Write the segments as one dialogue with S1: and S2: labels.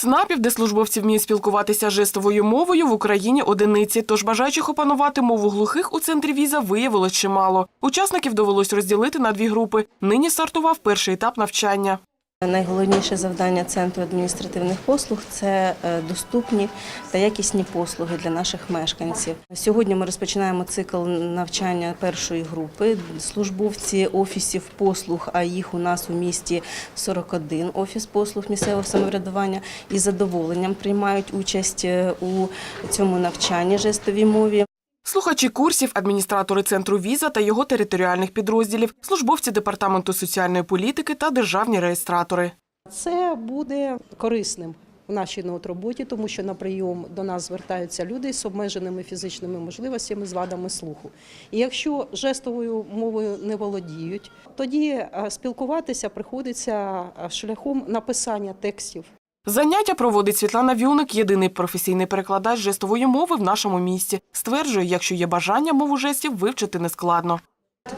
S1: ЦНАПів, де службовці вміють спілкуватися жестовою мовою, в Україні одиниці. Тож бажаючих опанувати мову глухих у центрі віза виявилось чимало. Учасників довелось розділити на дві групи. Нині стартував перший етап навчання.
S2: Найголовніше завдання центру адміністративних послуг це е, доступні та якісні послуги для наших мешканців. Сьогодні ми розпочинаємо цикл навчання першої групи. Службовці офісів послуг, а їх у нас у місті 41 офіс послуг місцевого самоврядування, із задоволенням приймають участь е, у цьому навчанні жестовій мові.
S1: Слухачі курсів, адміністратори центру віза та його територіальних підрозділів, службовці департаменту соціальної політики та державні реєстратори.
S3: Це буде корисним в нашій ноут-роботі, тому що на прийом до нас звертаються люди з обмеженими фізичними можливостями з вадами слуху. І якщо жестовою мовою не володіють, тоді е, спілкуватися приходиться е, шляхом написання текстів.
S1: Заняття проводить Світлана Вюник, єдиний професійний перекладач жестової мови в нашому місті. Стверджує, якщо є бажання, мову жестів вивчити нескладно.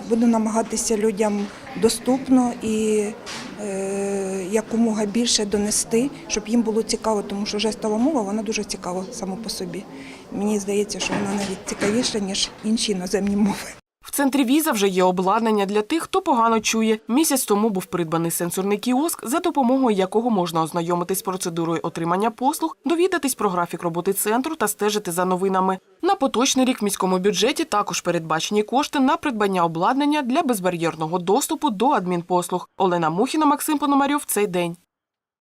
S4: Буду намагатися людям доступно і е, якомога більше донести, щоб їм було цікаво, тому що жестова мова вона дуже цікава сама по собі. Мені здається, що вона навіть цікавіша, ніж інші іноземні мови.
S1: В центрі віза вже є обладнання для тих, хто погано чує. Місяць тому був придбаний сенсорний кіоск, за допомогою якого можна ознайомитись з процедурою отримання послуг, довідатись про графік роботи центру та стежити за новинами. На поточний рік в міському бюджеті також передбачені кошти на придбання обладнання для безбар'єрного доступу до адмінпослуг. Олена Мухіна, Максим Пономарьов. Цей день.